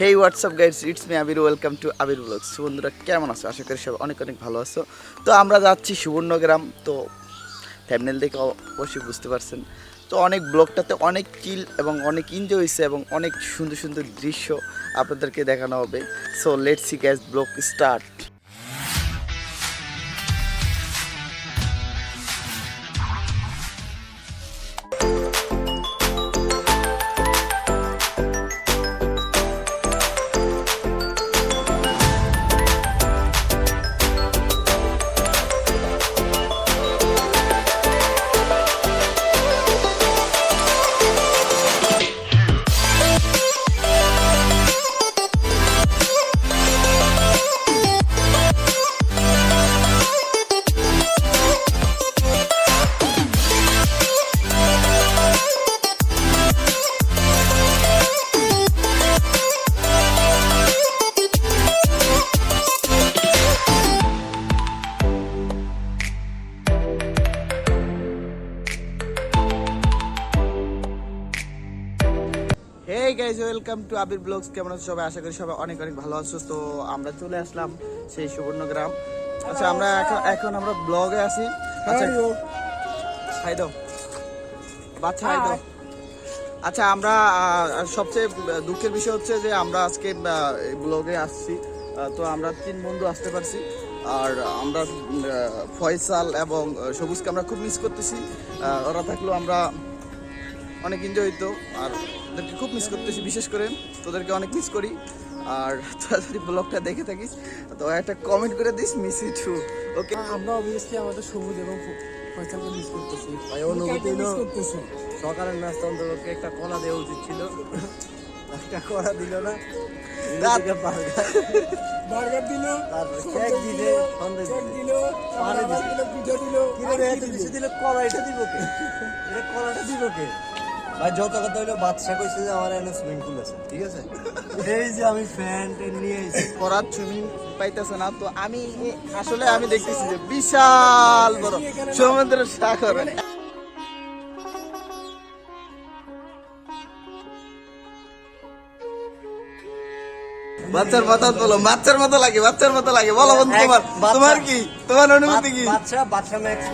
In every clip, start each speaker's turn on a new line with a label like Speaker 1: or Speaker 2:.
Speaker 1: Hey what's up guys it's me Abir welcome to Abir vlogs বন্ধুরা, কেমন আছো? আশা করি সব অনেক অনেক ভালো আছো। তো, আমরা যাচ্ছি সুবর্ণগ্রাম। তো থ্যামনেল দেখে অবশ্যই বুঝতে পারছেন। তো, অনেক ব্লগটাতে অনেক চিল এবং অনেক এনজয় হয়েছে এবং অনেক সুন্দর সুন্দর দৃশ্য আপনাদেরকে দেখানো হবে। So let see guys vlog start hey guys welcome to Abir vlogs কেমন আছো সবাই? আশা করি সবাই অনেক অনেক ভালো আছো। তো আমরা চলে আসলাম সেই সুবর্ণগ্রাম। আচ্ছা আমরা এখন এখন আমরা ব্লগে আছি। আচ্ছা হাই দাও। বাচ্চা হাই দাও। আচ্ছা আমরা সবচেয়ে দুঃখের বিষয় হচ্ছে যে আমরা আজকে ব্লগে আসছি। তো আমরা তিন বন্ধু আসতে পারছি। আর আমরা ফয়সাল এবং সবুজকে আমরা খুব মিস করতেছি। ওরা থাকলেও আমরা অনেক এনজয় হইতো আর ওদেরকে খুব মিস করতেছি বিশেষ করে তোদেরকে অনেক মিস করি। আর তোরা যদি ব্লগটা দেখে থাকিস। তো একটা কমেন্ট করে this miss you too okay
Speaker 2: আমরা অবভিয়াসলি আমাদের সবুজ এবং ফয়সালকে মিস করতেছি।
Speaker 3: ভাই, অনুভূতি
Speaker 2: মিস
Speaker 3: হলো-
Speaker 2: করতেছি?
Speaker 3: সকালের নাস্তা অন্তরকে একটা কলা দেওয়া উচিত ছিল। একটা কলা দিল না
Speaker 2: বার্গার দিল
Speaker 3: তারপরে কেক দিলে সন্দেশ দিলে।
Speaker 2: দিল
Speaker 3: পানি দিল।
Speaker 2: দিল পিঠা দিল কি
Speaker 3: এত
Speaker 2: দিল?
Speaker 3: কিছু দিলে কলা এটা দিব কে? এটা কলাটা দিব কে? ভাই যত কথা বাদশা কইছে যে আমার এখানে সুইমিং পুল আছে ঠিক আছে? এই যে আমি ফ্যান ট্যান নিয়ে এসেছি
Speaker 1: করার সুইমিং পাইতেছে না তো আমি আসলে আমি দেখতেছি যে বিশাল বড় সমুদ্র সাগর। বাচ্চার মতো বলো বাচ্চার মতো লাগে বাচ্চার মতো লাগে। বলো বন্ধু তোমার তোমার কি? তোমার অনুভূতি কি?
Speaker 3: বাদশা বাদশা ম্যাক্স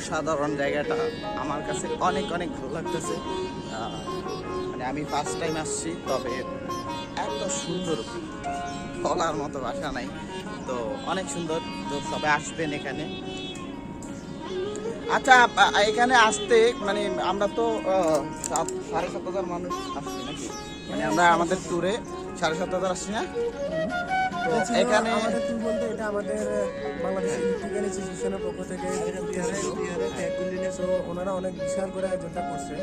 Speaker 1: অসাধারণ জায়গাটা আমার কাছে অনেক অনেক ভালো লাগতেছে। মানে আমি ফার্স্ট টাইম আসছি, তবে এত সুন্দর বলার মতো ভাষা নাই। তো অনেক সুন্দর, তো সবাই আসবেন এখানে। আচ্ছা এখানে আসতে মানে আমরা তো সাড়ে সাত হাজার মানুষ আসছি নাকি? মানে আমরা আমাদের ট্যুরে সাড়ে সাত হাজার আসছি না?
Speaker 2: ছিল
Speaker 1: এখানে
Speaker 2: আমাদের বলতে এটা আমাদের বাংলাদেশ ইলেকট্রিক্যাল ইনস্টিটিউশনের পক্ষ থেকে ওনারা অনেক বিশাল করে আয়োজনটা করছে।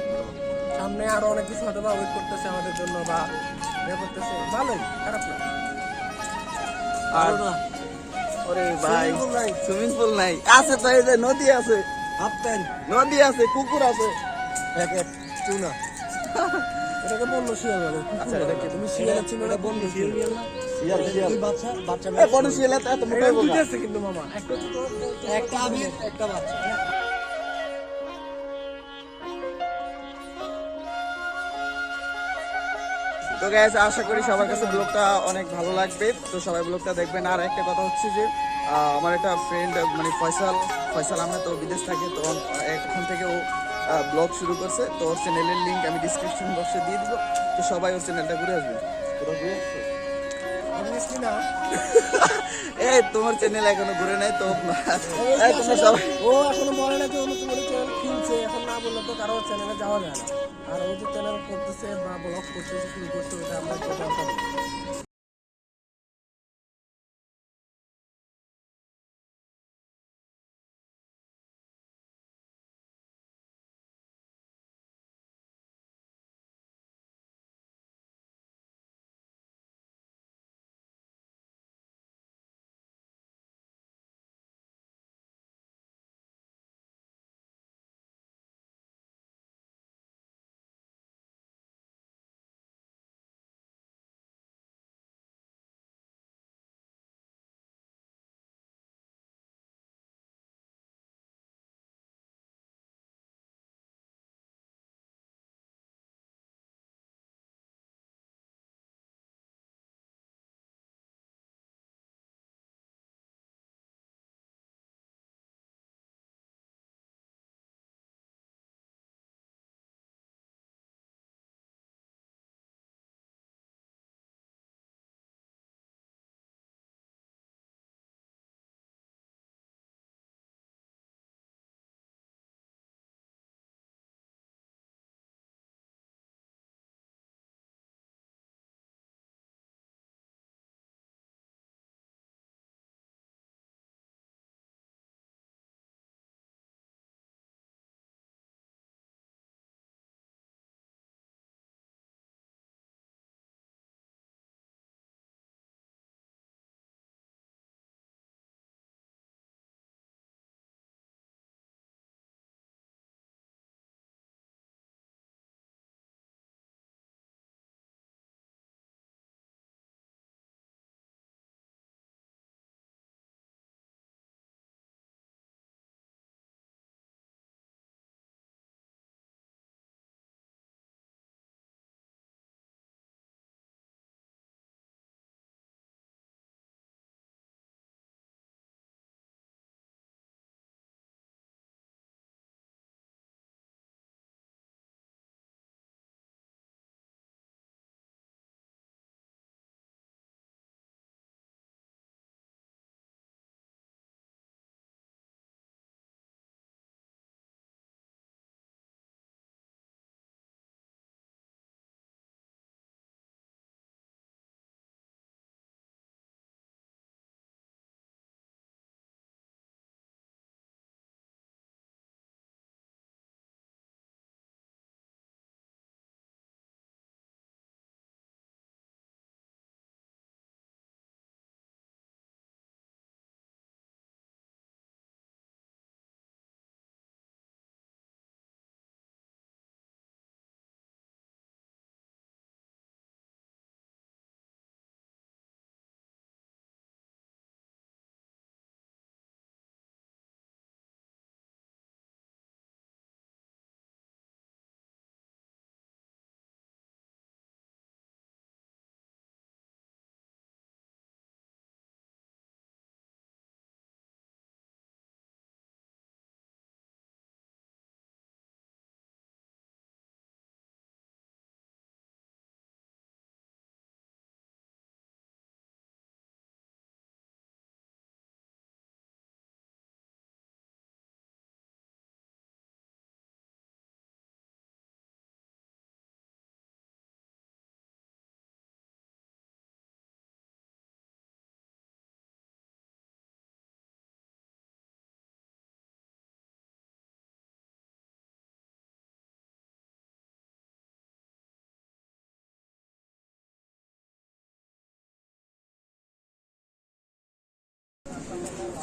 Speaker 2: সামনে আরও অনেক কিছু হয়তো বা ওয়েট করতেছে আমাদের জন্য বা ইয়ে করতেছে। ভালোই খারাপ না।
Speaker 1: আর ওরে ভাই সুইমিং পুল নাই। আছে তো এই যে নদী আছে।
Speaker 3: হাফ প্যান্ট
Speaker 1: নদী আছে কুকুর আছে।
Speaker 3: প্যাকেট টুনা
Speaker 2: এটাকে বন্য শিয়াল
Speaker 1: আচ্ছা,
Speaker 2: তুমি
Speaker 3: শিয়াল
Speaker 1: এই বড় শিয়াল। না।
Speaker 2: আছে কিন্তু মামা একটা ছোট
Speaker 3: একটা বাচ্চা।
Speaker 1: তো গ্যাস আশা করি সবার কাছে ব্লগটা অনেক ভালো লাগবে। তো সবাই ব্লগটা দেখবেন। আর একটা কথা হচ্ছে যে আহ, আমার একটা ফ্রেন্ড মানে ফয়সাল ফয়সাল আহমেদ তো বিদেশ থাকে তো এখন থেকে ও ব্লগ শুরু করছে। তো ওর চ্যানেলের লিঙ্ক আমি ডিসক্রিপশন বক্সে দিয়ে দিব। তো সবাই ওর চ্যানেলটা ঘুরে আসবে ঘুরে এই তোমার চ্যানেল এখনও ঘুরে নাই তো তোমরা সবাই
Speaker 2: ও এখনও বলে না যে নতুন চ্যানেল কিনছে এখন না বললে তো কারও চ্যানেলে যাওয়া যায় না। আর ও যে চ্যানেল করতেছে বা ব্লগ করতেছে শুরু করছে ওটা আমরা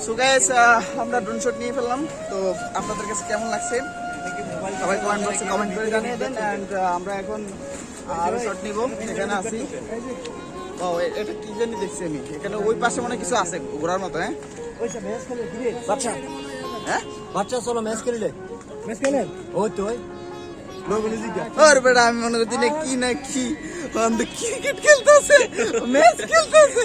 Speaker 1: সো গাইস আমরা ড্রোন শট নিয়ে ফেললাম। তো আপনাদের কাছে কেমন লাগছে? সবাই কমেন্ট বক্সে কমেন্ট করে জানিয়ে দেন এন্ড আমরা এখন আরও শট নিব। এখানে আছি। ও এটা কি জানি দেখছি আমি। এখানে ওই পাশে মনে কিছু আছে ঘোরার মতো হ্যাঁ?
Speaker 3: বাচ্চা।
Speaker 1: হ্যাঁ?
Speaker 3: বাচ্চা চলো ম্যাচ খেললে।
Speaker 2: ম্যাচ খেলেন
Speaker 3: ওই তো ওই।
Speaker 1: ওর বেটা আমি মনে করছি না কি না কি ক্রিকেট খেলতেছে ম্যাচ খেলতেছে।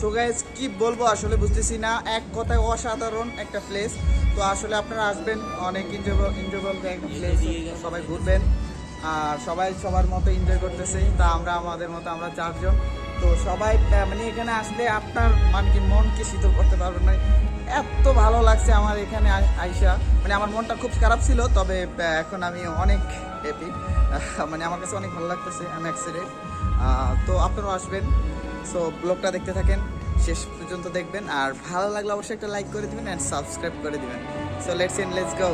Speaker 1: So guys কি বলব আসলে বুঝতেছি না। এক কথায় অসাধারণ একটা প্লেস তো আসলে আপনারা আসবেন অনেক এনজয় এনজয়েবল একটা প্লেস সবাই ঘুরবেন। আর সবাই সবার মতো এনজয় করতেছে। তা আমরা আমাদের মতো আমরা চারজন। তো সবাই মানে এখানে আসলে আপনার মানে কি মনকে শীতল করতে পারবেন না। এত ভালো লাগছে আমার এখানে আই- আইসা। মানে আমার মনটা খুব খারাপ ছিল তবে এখন আমি অনেক হ্যাপি মানে আমার কাছে অনেক ভালো লাগতেছে আমি এক্সাইটেড তো আপনারাও আসবেন। সো ব্লগটা দেখতে থাকেন শেষ পর্যন্ত দেখবেন। আর ভালো লাগলে অবশ্যই একটা লাইক করে দিবেন অ্যান্ড সাবস্ক্রাইব করে দিবেন। So let's end let's go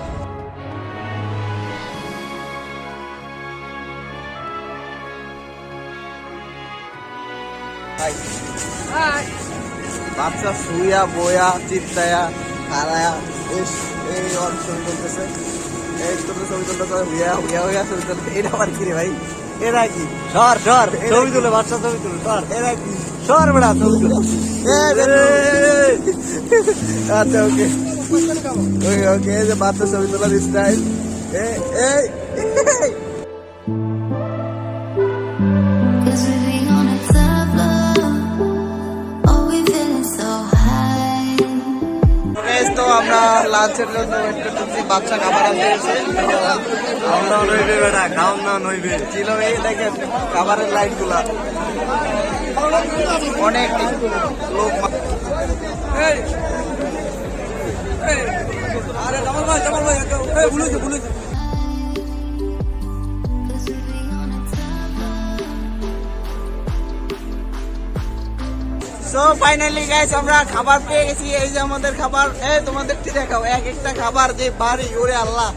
Speaker 1: বাচ্চা শুয়া বয়া চিত্তায়া খারায়া এই অনেক ছবি তুলতেছে। এই ছবি তুলতেছে হুইয়া হুইয়া হুইয়া ছবি তুলতে এটা আবার কি রে ভাই? এরা কি
Speaker 3: সর সর, ছবি? তুলে, বাচ্চা ছবি তুলে, সর
Speaker 1: এরা কি সর বেড়া, ছবি তুলে। আচ্ছা ওকে। ওকে যে বাচ্চা ছবি তোলার স্টাইল এই। লাঞ্চের জন্য ওয়েট করতেছি বাচ্চা খাবার আনতে
Speaker 3: খাওয়ান দাওয়ান হইবে
Speaker 1: ছিল এই দেখেন খাবারের লাইটগুলা অনেক লোক মা-
Speaker 4: Cause we
Speaker 1: so finally guys আমরা খাবার পেয়ে গেছি। এই যে আমাদের খাবার, এ তোমাদের কি দেখাও, এক একটা খাবার যে বাড়ি, ওরে আল্লাহ।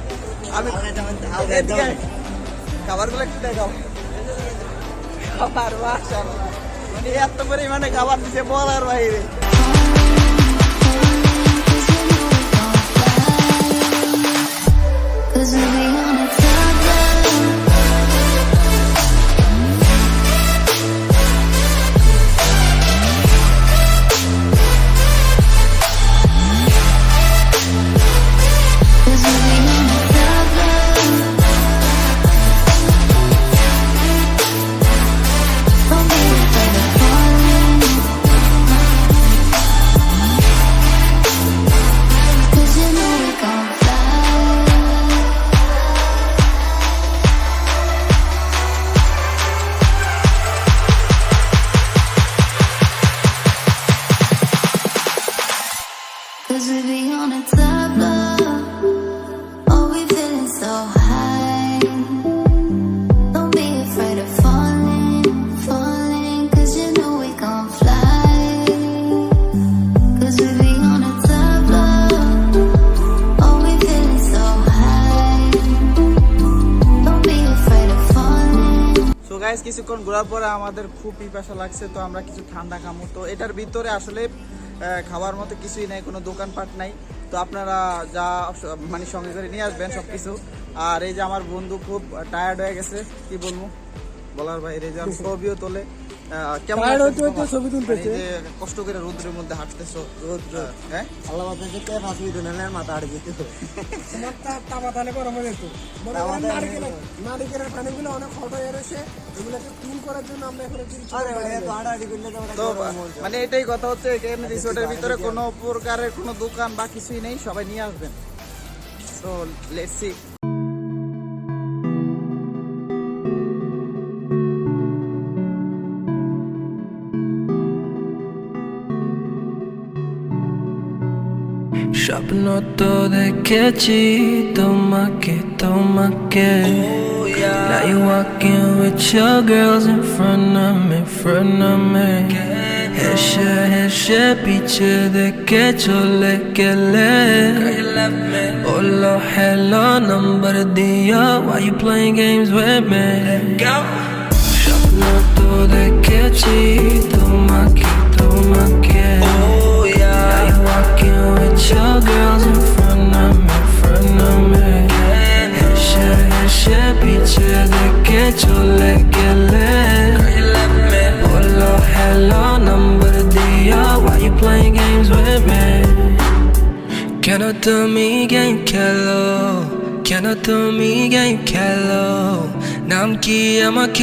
Speaker 1: আমি খাবারগুলো একটু দেখাও। খাবার মানে এত পরিমাণে খাবার দিছে বলার বাইরে।
Speaker 4: Cause we'll be
Speaker 1: কিছুক্ষণ ঘোরার পরে আমাদের খুব পিপাসা লাগছে, তো আমরা কিছু ঠান্ডা খামো। তো এটার ভিতরে আসলে খাবার মতো কিছুই নাই, কোনো দোকানপাট নাই। তো আপনারা যা মানে সঙ্গে করে নিয়ে আসবেন সব কিছু আর এই যে আমার বন্ধু খুব টায়ার্ড হয়ে গেছে, কি বলব? বলার বাইরে যে ছবিও তোলে। কেমন
Speaker 2: ছবি তুলতেছে।
Speaker 1: মানে কষ্ট করে রোদ্রের মধ্যে হাঁটতেছো
Speaker 3: রোদ্র।
Speaker 1: হ্যাঁ?
Speaker 3: আল্লাহ বাতাসে কে ফাঁসি দিত না মাথা আড়ে যেত
Speaker 2: তোমার তাবা তালে গরম হয়ে যেত
Speaker 3: তাবা
Speaker 2: করেন
Speaker 3: তালে-
Speaker 2: নারিকেলের নারিকেলের পানিগুলো অনেক হট হয়ে রয়েছে। এগুলোকে ক্লিন করার জন্য আমরা এখন
Speaker 3: আরে ভাই এত আড়াআড়ি করলে তো আমার
Speaker 1: তো
Speaker 3: গরম মন
Speaker 1: এটাই কথা হচ্ছে এখানে রিসোর্টের ভিতরে কোনো প্রকারের কোনো দোকান বা কিছুই নেই সবাই নিয়ে আসবেন। So let's see
Speaker 5: স্বপ্ন তো দেখেছি তোমাকে তোমাকে Now you walking with your girls in front of me, front of me হেসে হেসে পিছে দেখে চলে গেলে বললো hello number দিও Why you playing games with me স্বপ্ন তো দেখেছি তোমাকে তোমাকে your girls in front of me, in front of me Yaşa get lit. Oh, Girl, you love me. Hello, hello, number diyor oh, Why you playing games with me? Cannot do me game kello Cannot do me game kello 남기 nam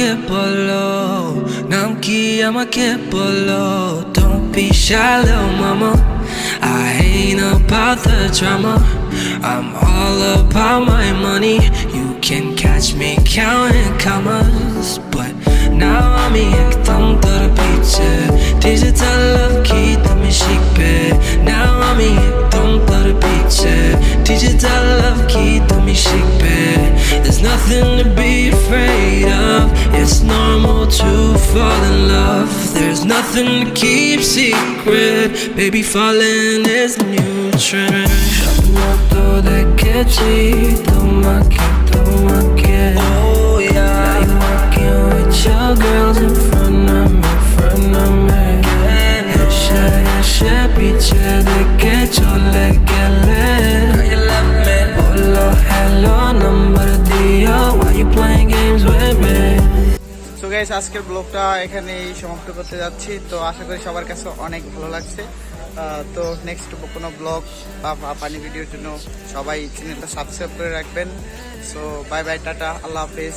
Speaker 5: ki 남기 ke 볼로 Don't be shy little mama I ain't about the drama, I'm all about my money. You can catch me counting commas, but now I'm tam tara picture. Digital love key to me shikbe. Now I'm tam tara picture. Digital love key to me shikbe. There's nothing to be afraid of. It's normal to fall in love nothing to keep secret. Baby, falling is new trend. अपना तो देखे जी तुम आके तुम आके Oh yeah. Now you walking with your girls in front of me, front of me. ऐसे ऐसे पीछे देखे
Speaker 1: चले গাইস আজকের ব্লগটা এখানেই সমাপ্ত করতে যাচ্ছি। তো আশা করি সবার কাছে অনেক ভালো লাগছে। তো নেক্সট কোনো ব্লগ বা পানি ভিডিওর জন্য সবাই চ্যানেলটা সাবস্ক্রাইব করে রাখবেন। সো বাই বাই টাটা, আল্লাহ হাফেজ।